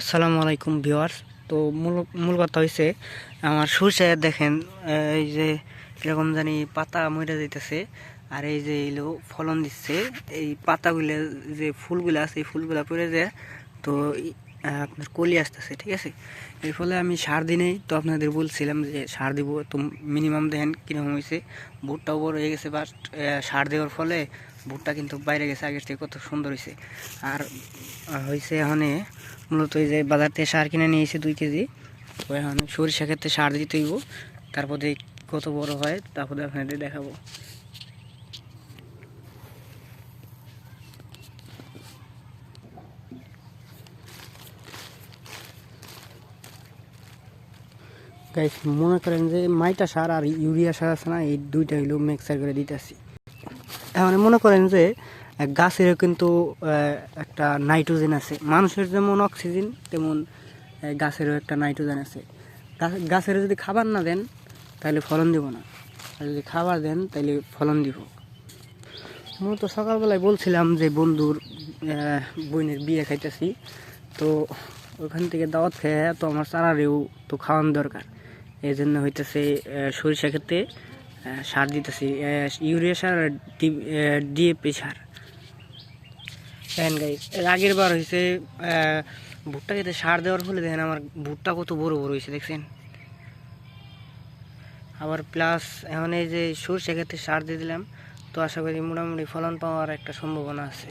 আসসালামু আলাইকুম ভিওয়ার্স তো মূল মূল কথা হয়েছে আমার সরষে দেখেন এই যে কীরকম জানি পাতা মরে যেতেছে আর এই যে এলো ফলন দিচ্ছে, এই পাতাগুলো যে ফুলগুলো আছে, এই ফুলগুলো পড়ে যায়, তো আপনার কলি আসতেছে, ঠিক আছে? এর ফলে আমি সার দিনেই তো আপনাদের বলছিলাম যে সার দিব, তো মিনিমাম দেখেন কীরকম হয়েছে। ভুট্টাও বড় হয়ে গেছে বাট সার দেওয়ার ফলে ভুট্টা কিন্তু বাইরে গেছে, আগের থেকে কত সুন্দর হয়েছে। আর হয়েছে এখানে মূলত এই যে বাজার থেকে সার কিনে নিয়ে এসে দুই কেজি। তো এখন সরিষা ক্ষেত্রে সার দিতে হইব। তারপরে কত বড় হয়, তারপরে আপনাদের দেখাবো। গাইস মনে করেন যে মাইটা সার আর ইউরিয়া সার আছে না, এই দুইটা হইল মিক্সার করে দিতেছি। এখন মনে করেন যে গাছেরও কিন্তু একটা নাইট্রোজেন আছে। মানুষের যেমন অক্সিজেন তেমন গাছেরও একটা নাইট্রোজেন আছে। গাছের যদি খাবার না দেন, তাহলে ফলন দিব না। আর যদি খাবার দেন, তাহলে ফলন দিব। মূলত সকালবেলায় বলছিলাম যে, বন্ধুর বোনের বিয়ে খাইতেছি। তো ওখান থেকে দাওয়াত খেয়ে, তো আমার চারারেও তো খাওয়ানো দরকার। এই জন্য হইতেছে সরিষা ক্ষেত্রে সার দিতেছি। ইউরিয়া সার আর ডিএপি সার। গাই এর আগের বার হয়েছে ভুট্টা খেতে সার দেওয়ার ফলে দেখেন আমার ভুট্টা কত বড় বড় হয়েছে দেখছেন? আবার প্লাস এখন এই যে সরষে ক্ষেত্রে সার দিয়ে দিলাম, তো আশা করি মোটামুটি ফলন পাওয়ার একটা সম্ভাবনা আছে।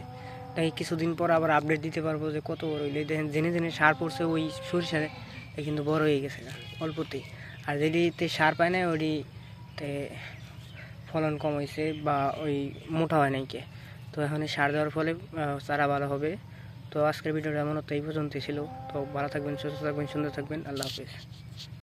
তাই কিছুদিন পর আবার আপডেট দিতে পারব যে কত বড় হইলে। দেখেন, জেনে জেনে সার পড়ছে ওই সরিষারে এ কিন্তু বড় হয়ে গেছে অল্পতেই। আর যেটিতে সার পায় না ওই তে ফলন কম হয়েছে বা ওই মোটা হয় নাই কে। তো এখন সার দেওয়ার ফলে চারা ভালো হবে। তো আজকের ভিডিওটা মূলত এই পর্যন্তই ছিল। তো ভালো থাকবেন, সুস্থ থাকবেন, সুন্দর থাকবেন। আল্লাহ হাফিজ।